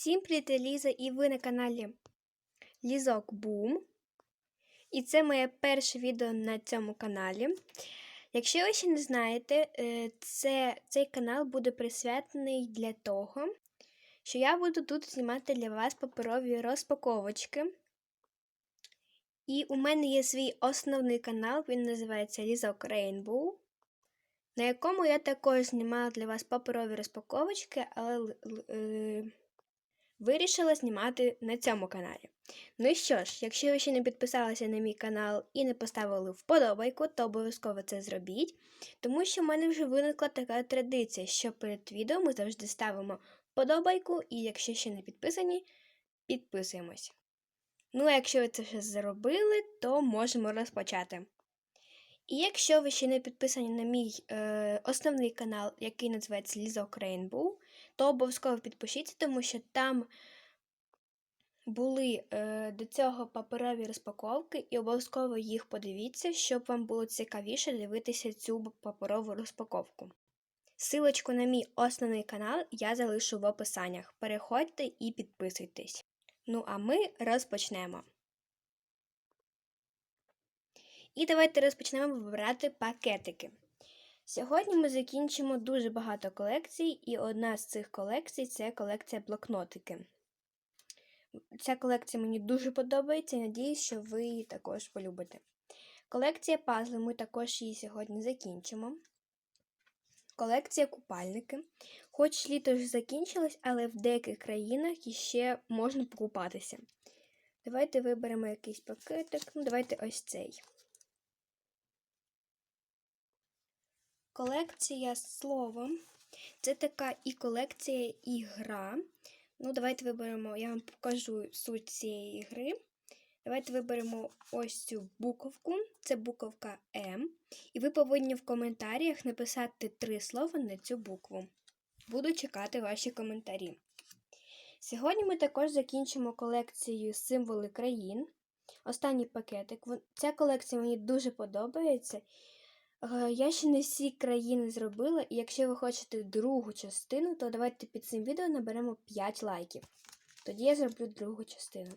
Всім привіт, Ліза, і ви на каналі Лізок Бум. І це моє перше відео на цьому каналі. Якщо ви ще не знаєте, е, це, цей канал буде присвятений для того, що я буду тут знімати для вас паперові розпаковочки. І у мене є свій основний канал, він називається Лізок Rainbow, на якому я також знімала для вас паперові розпаковочки, але е, вирішила знімати на цьому каналі. Ну і що ж, якщо ви ще не підписалися на мій канал і не поставили вподобайку, то обов'язково це зробіть, тому що в мене вже виникла така традиція, що перед відео ми завжди ставимо вподобайку, і якщо ще не підписані, підписуємось. Ну, а якщо ви це вже зробили, то можемо розпочати. І якщо ви ще не підписані на мій е, основний канал, який називається Лізок Rainbow, то обов'язково підпишіться, тому що там були е, до цього паперові розпаковки, і обов'язково їх подивіться, щоб вам було цікавіше дивитися цю паперову розпаковку. Силочку на мій основний канал я залишу в описаннях. Переходьте і підписуйтесь. Ну а ми розпочнемо. І давайте розпочнемо вибирати пакетики. Сьогодні ми закінчимо дуже багато колекцій, і одна з цих колекцій це колекція блокнотики. Ця колекція мені дуже подобається і надіюсь, що ви її також полюбите. Колекція пазли ми також її сьогодні закінчимо. Колекція купальники. Хоч літо вже закінчилось, але в деяких країнах іще можна покупатися. Давайте виберемо якийсь пакетик. Ну, давайте ось цей. Колекція словом. Це така і колекція, і гра. Ну, давайте виберемо, я вам покажу суть цієї гри. Давайте виберемо ось цю буковку, це буковка М. І ви повинні в коментарях написати три слова на цю букву. Буду чекати ваші коментарі. Сьогодні ми також закінчимо колекцію символи країн. Останній пакетик. Ця колекція мені дуже подобається. Я ще не всі країни зробила, і якщо ви хочете другу частину, то давайте під цим відео наберемо 5 лайків. Тоді я зроблю другу частину.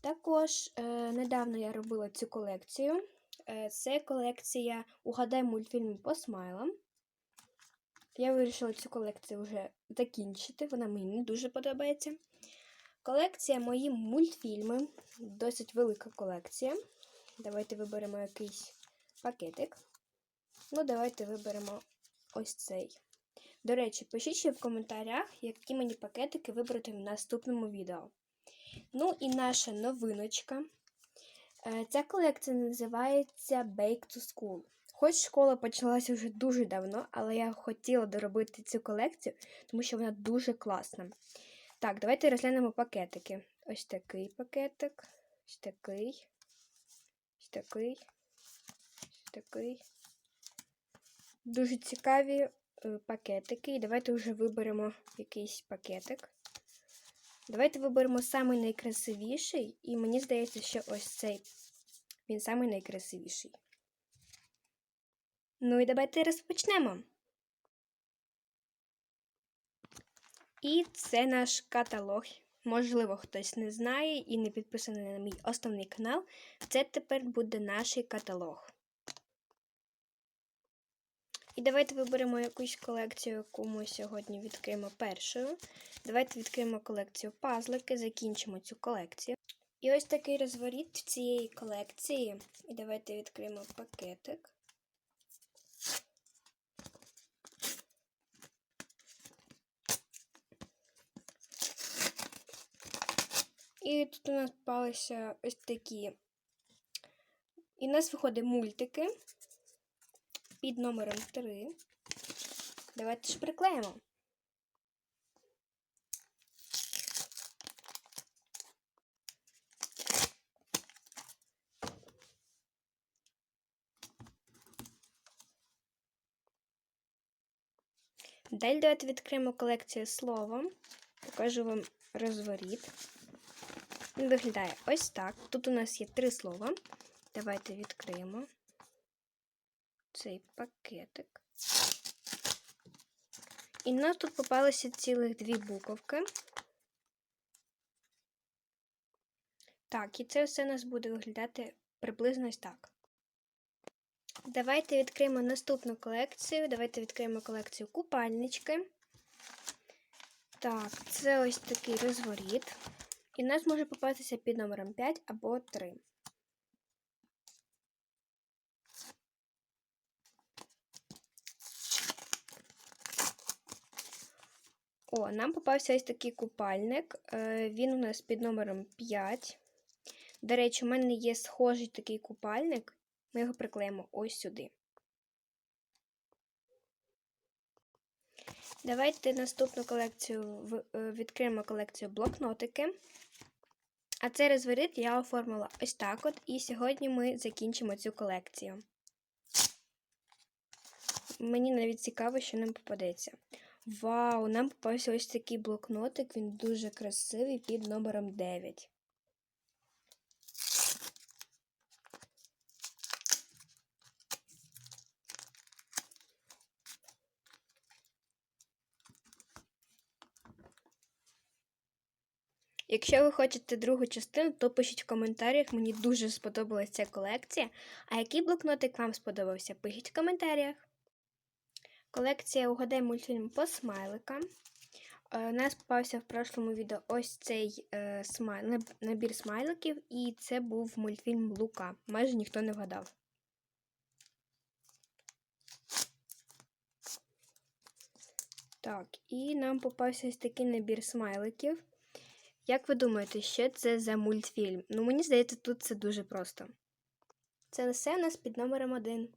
Також е, недавно я робила цю колекцію. Е, Це колекція Угадай мультфільми по смайлам. Я вирішила цю колекцію вже закінчити, вона мені не дуже подобається. Колекція мої мультфільми. Досить велика колекція. Давайте виберемо якийсь пакетик. Ну, давайте виберемо ось цей. До речі, пишіть ще в коментарях, які мені пакетики вибрати в наступному відео. Ну і наша новиночка. Е, ця колекція називається Bake to School. Хоч школа почалася вже дуже давно, але я хотіла доробити цю колекцію, тому що вона дуже класна. Так, давайте розглянемо пакетики. Ось такий пакетик, ось такий, ось такий, ось такий. Дуже цікаві пакетики. І давайте вже виберемо якийсь пакетик. Давайте виберемо самий найкрасивіший, і мені здається, що ось цей він самий найкрасивіший. Ну і давайте розпочнемо. І це наш каталог. Можливо, хтось не знає і не підписаний на мій основний канал. Це тепер буде наш каталог. І давайте виберемо якусь колекцію, яку ми сьогодні відкриємо першою. Давайте відкриємо колекцію пазлики, закінчимо цю колекцію. І ось такий розворіт цієї колекції. І давайте відкриємо пакетик. І тут у нас попалися ось такі. І в нас виходить мультики під номером 3. Давайте ж приклеїмо. Далі давайте відкриємо колекцію словом. Покажу вам розворіт. Він виглядає ось так. Тут у нас є три слова. Давайте відкриємо цей пакетик. І в нас тут попалися цілих дві буковки. Так, і це все у нас буде виглядати приблизно ось так. Давайте відкриємо наступну колекцію. Давайте відкриємо колекцію купальнички. Так, це ось такий розворіт. І в нас може попатися під номером 5 або 3. О, нам попався ось такий купальник. Е, Він у нас під номером 5. До речі, у мене є схожий такий купальник. Ми його приклеїмо ось сюди. Давайте наступну колекцію е, відкриємо колекцію блокнотики. А цей розворіт я оформила ось так от, і сьогодні ми закінчимо цю колекцію. Мені навіть цікаво, що нам попадеться. Вау, нам попався ось такий блокнотик, він дуже красивий під номером 9. Якщо ви хочете другу частину, то пишіть в коментарях. Мені дуже сподобалася ця колекція. А який блокнотик вам сподобався? Пишіть в коментарях. Колекція угадай мультфільм по смайликам. Е, У нас попався в прошлому відео ось цей е, смайл, набір смайликів, і це був мультфільм Лука. Майже ніхто не вгадав. Так, і нам попався ось такий набір смайликів. Як ви думаєте, що це за мультфільм? Ну, мені здається, тут це дуже просто. Це все у нас під номером один.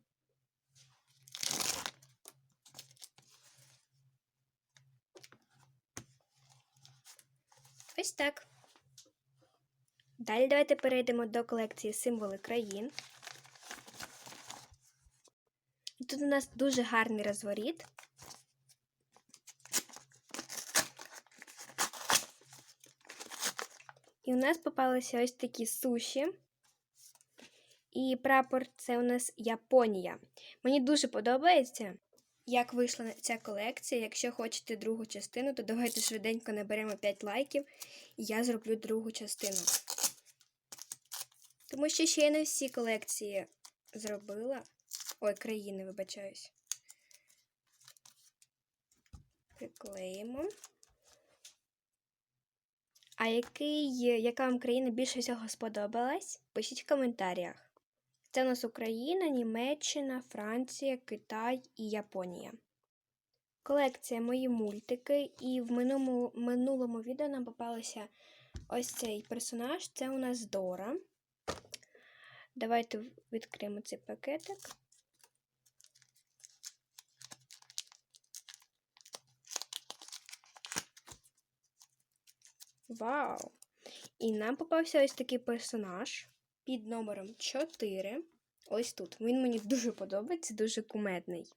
Ось так. Далі давайте перейдемо до колекції символи країн. Тут у нас дуже гарний розворіт. І у нас попалися ось такі суші. І прапор це у нас Японія. Мені дуже подобається, як вийшла ця колекція. Якщо хочете другу частину, то давайте швиденько наберемо 5 лайків, і я зроблю другу частину. Тому що ще я не всі колекції зробила. Ой, країни, вибачаюсь. Приклеїмо. А який, яка вам країна більше всього сподобалась? Пишіть в коментарях. Це у нас Україна, Німеччина, Франція, Китай і Японія. Колекція мої мультики, і в минулому, минулому відео нам попалося ось цей персонаж. Це у нас Дора. Давайте відкриємо цей пакетик. Вау! І нам попався ось такий персонаж під номером 4. Ось тут. Він мені дуже подобається, дуже кумедний.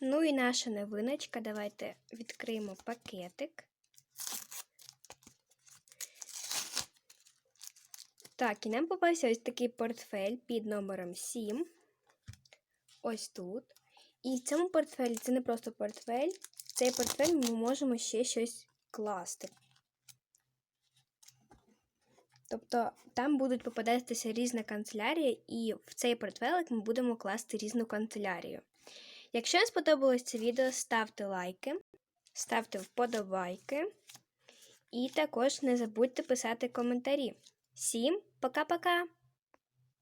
Ну і наша новиночка. Давайте відкриємо пакетик. Так, і нам попався ось такий портфель під номером 7. Ось тут. І в цьому портфелі це не просто портфель. В цей портфель ми можемо ще щось класти. Тобто там будуть попадатися різна канцелярія, і в цей портфелик ми будемо класти різну канцелярію. Якщо вам сподобалось це відео, ставте лайки, ставте вподобайки. І також не забудьте писати коментарі. Всім пока-пока!